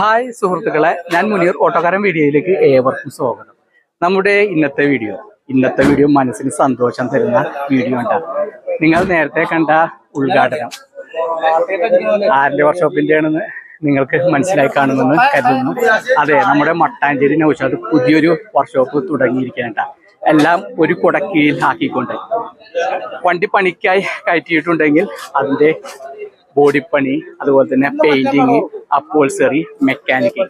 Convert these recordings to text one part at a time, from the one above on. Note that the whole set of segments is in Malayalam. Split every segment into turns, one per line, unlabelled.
ഹായ് സുഹൃത്തുക്കളെ ഞാൻ മുനീർ ഓട്ടോക്കാരൻ വീഡിയോയിലേക്ക് ഏവർക്കും സ്വാഗതം. നമ്മുടെ ഇന്നത്തെ വീഡിയോ ഇന്നത്തെ വീഡിയോ മനസ്സിന് സന്തോഷം തരുന്ന വീഡിയോ ഉണ്ടാകും നിങ്ങൾ നേരത്തെ കണ്ട ഉദ്ഘാടനം ആരുടെ വർക്ക്ഷോപ്പിന്റെ ആണെന്ന് നിങ്ങൾക്ക് മനസ്സിലായി കാണുമെന്ന് കരുതുന്നു. അതെ നമ്മുടെ മട്ടാഞ്ചേരി നൗഷാദ് പുതിയൊരു വർക്ക്ഷോപ്പ് തുടങ്ങിയിരിക്കുകയാണ് എല്ലാം ഒരു കുടക്കീഴിൽ ആക്കിക്കൊണ്ട് വണ്ടി പണിക്കായി കയറ്റിയിട്ടുണ്ടെങ്കിൽ അതിന്റെ ബോഡിപ്പണി അതുപോലെ തന്നെ പെയിന്റിങ് അപ്പോൾസറി മെക്കാനിക്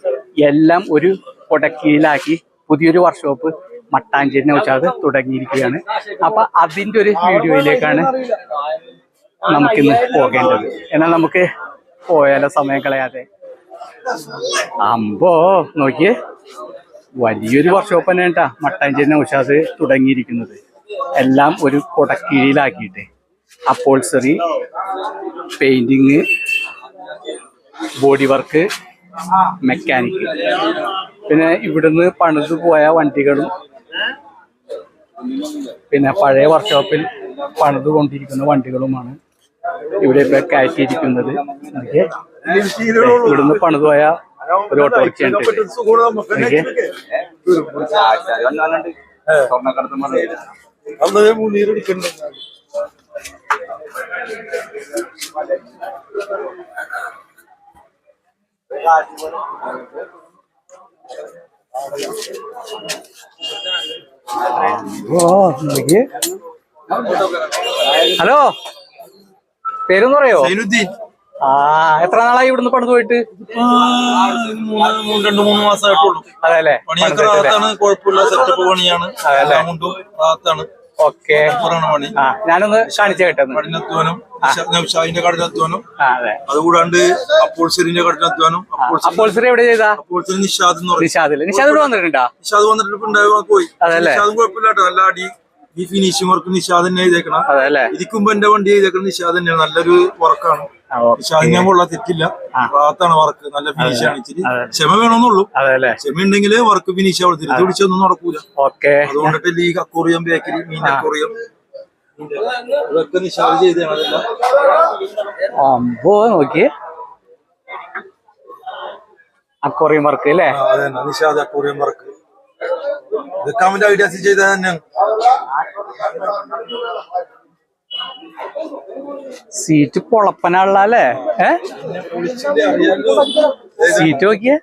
എല്ലാം ഒരു കൊടക്കീഴിലാക്കി പുതിയൊരു വർക്ക്ഷോപ്പ് മട്ടാഞ്ചേരി നൗഷാദ് തുടങ്ങിയിരിക്കുകയാണ്. അപ്പൊ അതിന്റെ ഒരു വീഡിയോയിലേക്കാണ് നമുക്കിന്ന് പോകേണ്ടത്. എന്നാൽ നമുക്ക് പോയാലോ സമയം കളയാതെ? അമ്പോ നോക്കിയേ. വലിയൊരു വർക്ക്ഷോപ്പ് തന്നെ കേട്ടാ മട്ടാഞ്ചേരിനെ നൗഷാദ് തുടങ്ങിയിരിക്കുന്നത്. എല്ലാം ഒരു കൊടക്കീഴിലാക്കിയിട്ട്. Upholstery painting body work mechanic പിന്നെ ഇവിടുന്ന് പണിത് പോയ വണ്ടികളും പിന്നെ പഴയ വർക്ക്ഷോപ്പിൽ പണിത് കൊണ്ടിരിക്കുന്ന വണ്ടികളുമാണ് ഇവിടെ ഇപ്പൊ കയറ്റിയിരിക്കുന്നത്. ഇവിടുന്ന് പണിത് പോയ ഒരു ഓട്ടോറിക്ഷ ഉണ്ട് നോക്കിയേ. ഹലോ. പേരൊന്ന് പറയോ ആ എത്ര നാളായി ഇവിടുന്ന് പണിത് പോയിട്ട്?
രണ്ടു മൂന്ന് മാസമായിട്ടുള്ളൂ.
അതെ അല്ലേ
പണിയൊക്കെ റാത്താണ് കുഴപ്പമില്ല. സെറ്റപ്പ് പണിയാണ്. അതെ കൊണ്ടും റാത്താണ്.
ഓക്കെ. ആ ഞാനൊന്ന് കാണിച്ചു കേട്ടോ
കഠിനാധ്വാനം നൗഷാദിന്റെ കഠിനാധ്വാനം.
അതുകൂടാണ്ട് അതെ.
അതുകൂടാണ്ട് അപ്പോൾസറിന്റെ കഠിനാധ്വാനം
അപ്പോൾ ശ്രീ എവിടെ ചെയ്താ?
അപ്പോൾസറി നിഷാദ് എന്ന് പറയും.
നിഷാദിൽ. നിഷാദ് ഇവിടെ വന്നിട്ടുണ്ടാ?
നിഷാദ് വന്നിട്ട് പോയി? നിഷാദും കുഴപ്പമില്ല കേട്ടോ. നല്ല അടി. ഈ ഫിനിഷിംഗ് വർക്ക് നിഷാദ് തന്നെ ചെയ്തേക്കണം ഇരിക്കുമ്പോ എന്റെ വണ്ടി ചെയ്തേക്കണം നിഷാദ് തന്നെയാണ്. നല്ലൊരു വർക്കാണ് കൊള്ള തെറ്റില്ല. റാത്താണ് വർക്ക് നല്ല ഫിനിഷ് ആണ് ഇച്ചിരി.
അതെ.
ക്ഷമ വേണമെന്നുള്ളൂ.
അതെ അല്ലേ?
ക്ഷമ ഉണ്ടെങ്കിലേ വർക്ക് ഫിനിഷ് ആവുള്ളൂ. തിരിച്ചു പിടിച്ചൊന്നും നടക്കൂല.
ഓക്കെ.
അതുകൊണ്ടിട്ട് ഈ അക്കോറിയം ബേക്കറി മീൻ അക്കോറിയം ഇതൊക്കെ നിഷാദ് ചെയ്തതാണ് അതെല്ലാം.
അമ്പോ നോക്കിയേ. അക്വറിയം വർക്ക് അല്ലേ?
അതെ തന്നെ നിഷാദ് അക്കോറിയം വർക്ക് ഇതൊക്കെ അവന്റെ ഐഡിയാസ് ചെയ്ത തന്നെയാണ്.
സീറ്റ് പൊളപ്പനുള്ള അല്ലേ ഏ? സീറ്റ് നോക്കിയേ.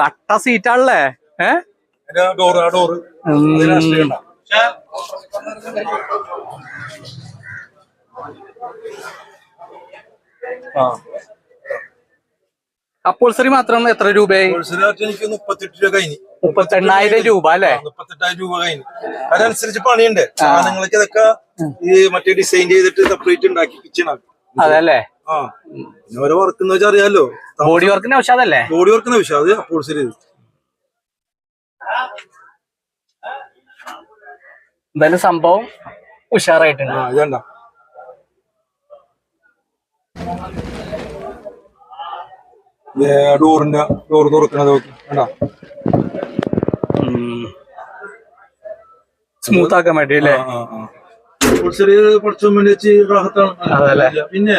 കട്ട സീറ്റാണല്ലേ? ഏ.
ആ
അപ്പോൾസറി മാത്രം എത്ര രൂപയായി?
എനിക്ക് മുപ്പത്തെട്ട് രൂപ കഴിഞ്ഞു.
മുപ്പത്തെണ്ണായിരം രൂപ അല്ലേ?
മുപ്പത്തെട്ടായിരം രൂപ കഴിഞ്ഞു. അതനുസരിച്ച് പണിയുണ്ട്. സാധനങ്ങൾക്ക് ഇതൊക്കെ ഈ മറ്റേ ഡിസൈൻ ചെയ്തിട്ട് സെപ്പറേറ്റ് ഉണ്ടാക്കി കിച്ചൺ
അതല്ലേ?
ആ. പിന്നെ ഓരോ വർക്ക് എന്ന് വെച്ചാൽ അറിയാലോ.
ബോഡി വർക്കിന് ആവശ്യമതല്ലേ
ബോഡി വർക്കിന് വിഷയം അത് അപ്പോൾ ശരി
എന്തായാലും സംഭവം ഉഷാറായിട്ടുണ്ട്.
ഇതണ്ട ഡോറിന്റെ ഡോർ തുറക്കണത് നോക്കി. കണ്ടാ?
സ്മൂത്ത് ആക്കാൻ വേണ്ടി അല്ലേ
കുറച്ചു റാഹത്താണ്. പിന്നെ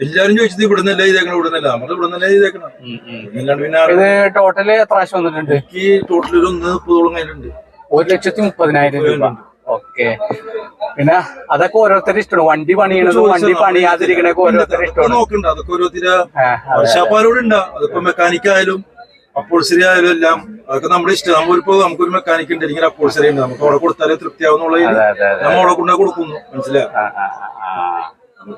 എല്ലാരും ചോദിച്ചത് ഇവിടുന്നല്ലേ ഇതേക്കണം ഇവിടുന്നല്ല. നമ്മൾ ഇവിടുന്നല്ലേ ഇതേക്കണം. പിന്നെ
ടോട്ടൽ എത്ര പ്രാവശ്യം വന്നിട്ടുണ്ട്?
എനിക്ക് ടോട്ടൽ ഒരു ഒന്ന് മുപ്പതോളം കയ്യിലുണ്ട്
ഒരു ലക്ഷത്തി മുപ്പതിനായിരം രൂപ. ഓക്കെ. പിന്നെ അതൊക്കെ ഓരോരുത്തരുടെ ഇഷ്ടമാണ്. വണ്ടി പണിയണത് വണ്ടി പണിയാതിരിക്കണൊക്കെ ഓരോരുത്തരുടെ
അതൊക്കെ
ഇഷ്ടമാണ്.
നോക്കണ്ട. അതൊക്കെ ഓരോരുത്തരും മെക്കാനിക്കായാലും അതിപ്പോ അപ്പോൾസറി ആയാലും എല്ലാം അതൊക്കെ നമ്മുടെ ഇഷ്ടം. നമ്മളിപ്പോ നമുക്കൊരു മെക്കാനിക് ഉണ്ട് അല്ലെങ്കിൽ അപ്പോൾസറി ഉണ്ട്. നമുക്ക് അവിടെ കൊടുത്താലേ തൃപ്തിയാവുന്നുള്ള. നമ്മൾ അവിടെ കൊണ്ടേ കൊടുക്കുന്നു. മനസ്സിലായോ.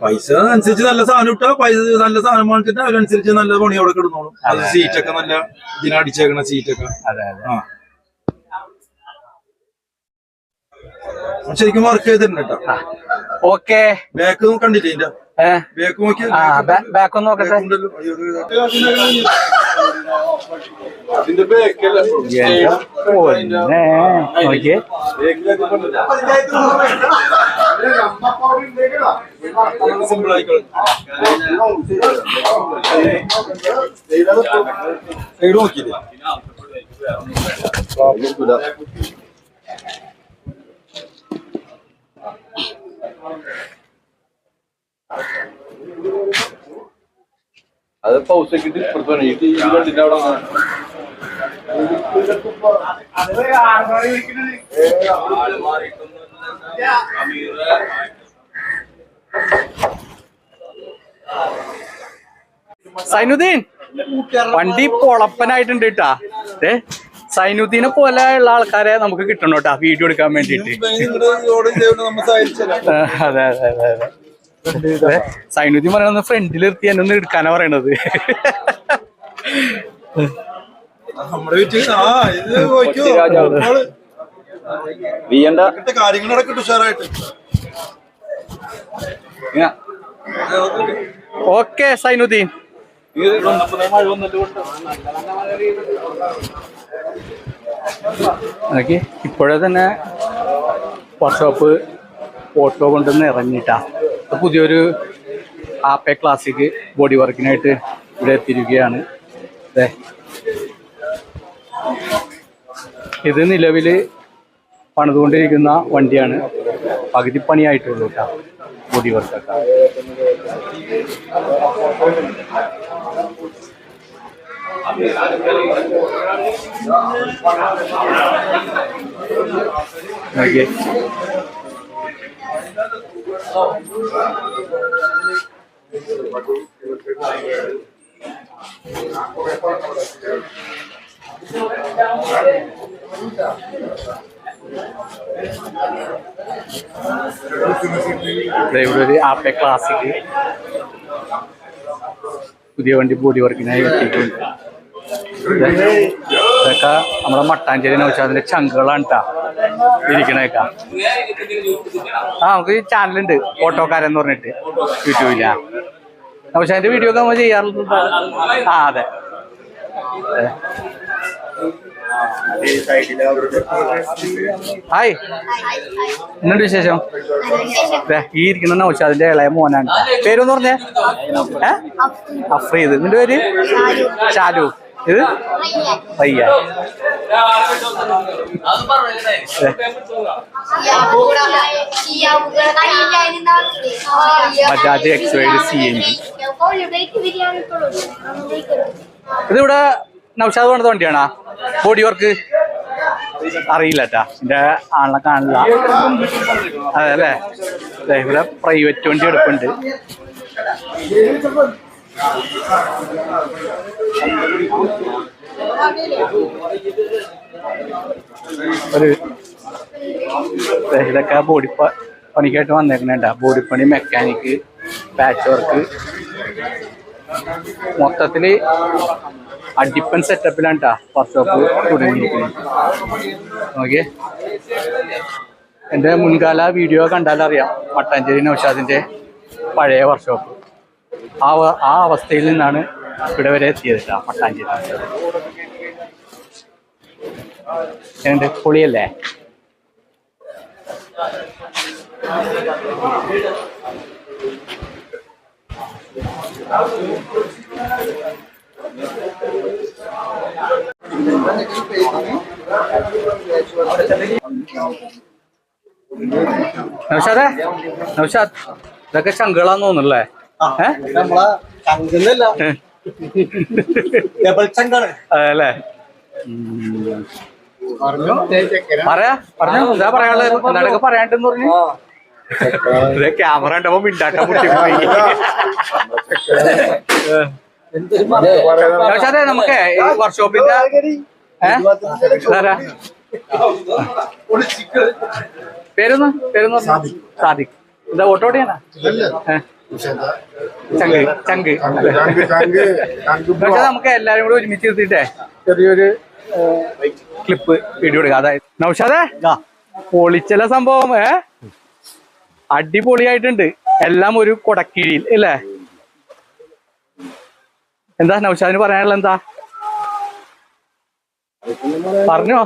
പൈസ അനുസരിച്ച് നല്ല സാധനം ഇട്ടാ പൈസ നല്ല സാധനം വാങ്ങിച്ചിട്ട് അതിനനുസരിച്ച് നല്ല പണി അവിടെ കിടന്നോളും. അത് സീറ്റൊക്കെ നല്ല ഇതിനടിച്ചേക്കണ സീറ്റൊക്കെ ആ. ശരിക്കും വർക്ക് ചെയ്തിട്ടുണ്ട് കേട്ടോ
ഓക്കെ.
ബാക്ക് കണ്ടില്ലേ ബാക്ക് നോക്കി
ബാക്ക് നോക്കട്ടെ
ഉണ്ടല്ലോ. അയ്യോ, ഇത് അതിന്റെ ബാക്കല്ല
പൊന്നേ നോക്കിയേ
സിമ്പിൾ ആയിക്കോളും
ഉച്ചക്കിട്ട് ഇപ്പുറത്ത് വേണം. ഈ അവിടെ.
സൈനുദ്ദീൻ വണ്ടി പൊളപ്പനായിട്ടുണ്ട് കേട്ടാ ഏ സൈനുദ്ദീനെ പോലെ ഉള്ള ആൾക്കാരെ നമുക്ക് കിട്ടണം കേട്ടാ വീഡിയോ എടുക്കാൻ വേണ്ടിട്ട് അതെ അതെ അതെ അതെ. സൈനുദ്ദീൻ പറയണത് ഫ്രണ്ടിൽ നിർത്തി എന്നെ ഒന്ന് എടുക്കാനാ പറയണത്.
ഉഷാറായിട്ട്.
ഇങ്ങ.
ഓക്കെ സൈനുദ്ദീൻ. ഇപ്പോഴെ തന്നെ വർക്ക്ഷോപ്പ് ഓട്ടോ കൊണ്ടുവന്ന് ഇപ്പൊ പുതിയൊരു ആപ്പെ ക്ലാസിക് ബോഡി വർക്കിനായിട്ട് ഇവിടെ എത്തിയിരിക്കുകയാണ്. അതെ ഇത് നിലവിൽ പണിതുകൊണ്ടിരിക്കുന്ന വണ്ടിയാണ്. പകുതി പണിയായിട്ടുള്ളൂ കേട്ടോ ബോഡി വർക്കൊക്കെ ദേ ഇവിടെ ഒരു ആപ്പെ ക്ലാസിക് പുതിയ വണ്ടി ബോഡി വർക്കിനായി എത്തിയിട്ടുണ്ട് ഇതൊക്കെ നമ്മുടെ മട്ടാഞ്ചേരി നൗഷാദിന്റെ ചങ്കുകളാണ് കേട്ടാ ഇരിക്കണേക്കാ ആ നമുക്ക് ചാനലുണ്ട്. ഓട്ടോക്കാരൻ എന്ന് പറഞ്ഞിട്ട്. യൂട്യൂബിലാ അതിന്റെ വീഡിയോ ഒക്കെ നമ്മൾ ചെയ്യാറുണ്ട് ആ അതെ. ഹായ്. എന്നുണ്ട് വിശേഷം? ഈ ഇരിക്കുന്ന നൗഷാദിന്റെ ഇളയ മോനാണ് പേരൊന്ന് പറഞ്ഞേ. ഏ? അഫ്രീദ്. നിന്റെ പേര്? ഷാലു ഇത്? പയ്യ. Bajaj X wide C N G ഇതിവിടെ നൗഷാദ് പണിത വണ്ടിയാണോ? ബോഡി വർക്ക് അറിയില്ലട്ടാ എന്റെ ആളെ കാണില്ല. അതെ അല്ലേ? ഇവിടെ പ്രൈവറ്റ് വണ്ടി എടുപ്പുണ്ട്. ഒരു ഇതൊക്കെ ബോഡി പണിക്കായിട്ട് വന്നേക്കണേണ്ട ബോഡി പണി മെക്കാനിക്ക് പാച്ച് വർക്ക് മൊത്തത്തിൽ അടിപ്പൻ സെറ്റപ്പിലാണ് കേട്ടാ വർക്ക്ഷോപ്പ് തുടങ്ങിയിരിക്കുന്നത്. ഓക്കെ. എന്റെ മുൻകാല വീഡിയോ കണ്ടാലറിയാം. മട്ടാഞ്ചേരി നൌഷാദിന്റെ പഴയ വർക്ക്ഷോപ്പ് ആ ആ അവസ്ഥയിൽ നിന്നാണ് ഇവിടെ വരെ എത്തിയത് മട്ടാഞ്ചേരി എങ്ങനെയുണ്ട്? പൊളിയല്ലേ? നൗഷാദേ? നൗഷാദ് ഇതൊക്കെ ചങ്കളാന്ന് തോന്നുന്നല്ലേ? അതല്ലേ പറയാ പറഞ്ഞു. എന്താ പറയാനുള്ളത്. എന്താടൊക്കെ പറയാണ്ടെന്ന് പറഞ്ഞു. ക്യാമറ ഉണ്ടപ്പോ മിണ്ടാട്ട പൊട്ടി പോയി നൗഷാദേ നമുക്ക് ഈ വർക്ക്ഷോപ്പിന്റെ? പേരൊന്ന് പേരൊന്ന്. സാദിഖ്. എന്താ ഓട്ടോ ഓടിയാനാ? ഏ? ചങ്ക് ചങ്ക്. പക്ഷെ നമുക്ക് എല്ലാരും കൂടെ ഒരുമിച്ച് നിർത്തിയിട്ടേ. ചെറിയൊരു ക്ലിപ്പ് വീഡിയോ എടുക്കാം അതായത് നൗഷാദേ പൊളിച്ചല സംഭവം ഏ? അടിപൊളിയായിട്ടുണ്ട്. എല്ലാം ഒരു കൊടക്കിഴിയിൽ അല്ലേ എന്താ നൗഷാദിന് പറയാനുള്ള എന്താ? പറഞ്ഞോ.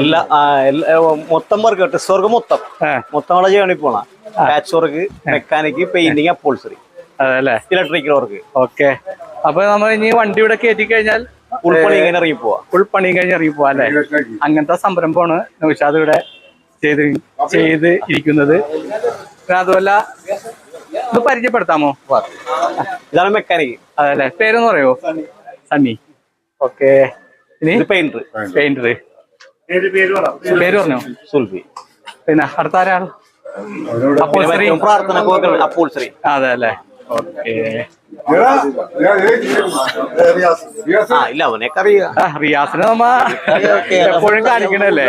എല്ലാ മൊത്തം വർക്ക് സ്വർഗം മൊത്തം. മൊത്തം അവിടെ ചെയ്യണി പോണ. Patch work mechanic painting upholstery
അതല്ലേ?
Electrical work
okay. അപ്പൊ നമ്മൾ ഇനി വണ്ടി ഇവിടെ കയറ്റി കഴിഞ്ഞാൽ
ഉൾപ്പണി ഇങ്ങനെ ഇറങ്ങി പോവാ
ഫുൾ പണിയും കഴിഞ്ഞ് ഇറങ്ങി പോവാ അല്ലെ? അങ്ങനത്തെ സംരംഭമാണ് നൗഷാദ് ഇവിടെ ചെയ്ത് ചെയ്ത് ഇരിക്കുന്നത്. അതുമല്ല ഇത് പരിചയപ്പെടുത്താമോ?
ഇതാണ് മെക്കാനിക്
അതല്ലേ? പേരെന്ന് പറയോ? സണ്ണി. ഓക്കെ. ഇനി
പെയിന്റ് പെയിന്റർ
പെയിന്റർ പേര് പറഞ്ഞോ?
സുൽഫി.
പിന്നെ അടുത്ത ആരാൾ അതെ അല്ലേ? ഓക്കെ.
ആ ഇല്ല അവനൊക്കെ അറിയാം.
റിയാസിനെ നമ്മ എപ്പോഴും കാണിക്കണല്ലേ.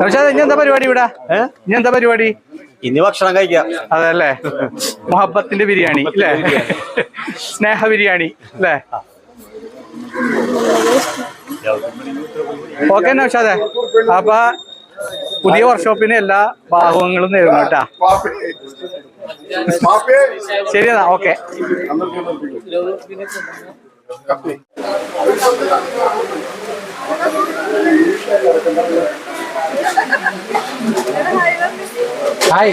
പക്ഷെ ഇനി എന്താ പരിപാടി ഇവിടെ? ഇനി എന്താ പരിപാടി?
ഇനി ഭക്ഷണം കഴിക്കാം.
അതല്ലേ? മൊഹബത്തിന്റെ ബിരിയാണി അല്ലേ സ്നേഹ ബിരിയാണി അല്ലേ? ഓക്കെ നൗഷാദെ അപ്പൊ പുതിയ വർക്ക്ഷോപ്പിന് എല്ലാ ഭാഗങ്ങളും നേരുന്നു കേട്ടാ. ശരി എന്നാ ഓക്കെ. ഹായ്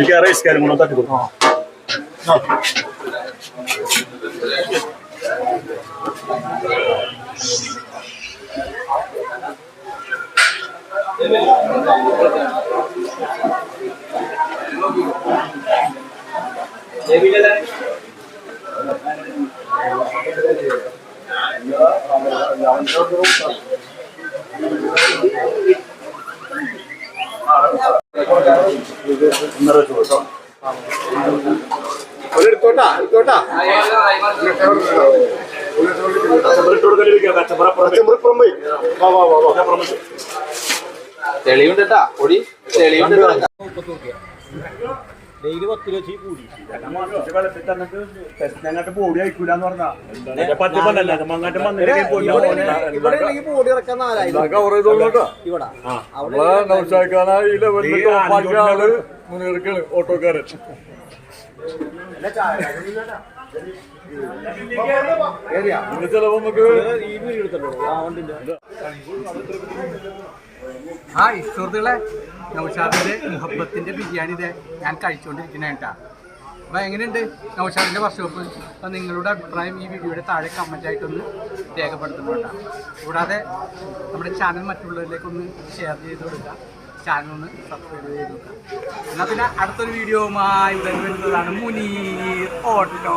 ಈಗ ರೈಸ್ ಕ್ಯಾರಿ ಮಾಡೋದು ಹಾಕಿದ್ರು ಯಾವ വാ വാ വാ വാ
തെളിവുണ്ട് പൊടി. തെളിവുണ്ട്
ഡെയിലി പത്ത് രൂപ വെച്ച് കൂടി.
ഓട്ടോക്കാരൻ.
ആ
സുഹൃത്തുക്കളെ. നൗഷാദിന്റെ മുഹബത്തിന്റെ ബിരിയാണി ഇതേ ഞാൻ കഴിച്ചുകൊണ്ടിരിക്കുന്ന കേട്ടാ. അപ്പൊ എങ്ങനെയുണ്ട് നൗഷാദിന്റെ വർക്ക്ഷോപ്പ് അപ്പൊ നിങ്ങളുടെ അഭിപ്രായം ഈ വീഡിയോയുടെ താഴെ കമന്റ് ആയിട്ടൊന്ന് രേഖപ്പെടുത്തുന്നു കേട്ടാ. കൂടാതെ നമ്മുടെ ചാനൽ മറ്റുള്ളവരിലേക്കൊന്ന് ഷെയർ ചെയ്ത് കൊടുക്കുക ചാനൽ ഒന്ന് സബ്സ്ക്രൈബ് ചെയ്ത് വെക്കുക എന്നാൽ പിന്നെ അടുത്തൊരു വീഡിയോവുമായി ഉടൻ വരുന്നതാണ് മുനീർ ഓട്ടോ.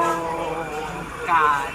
കാർ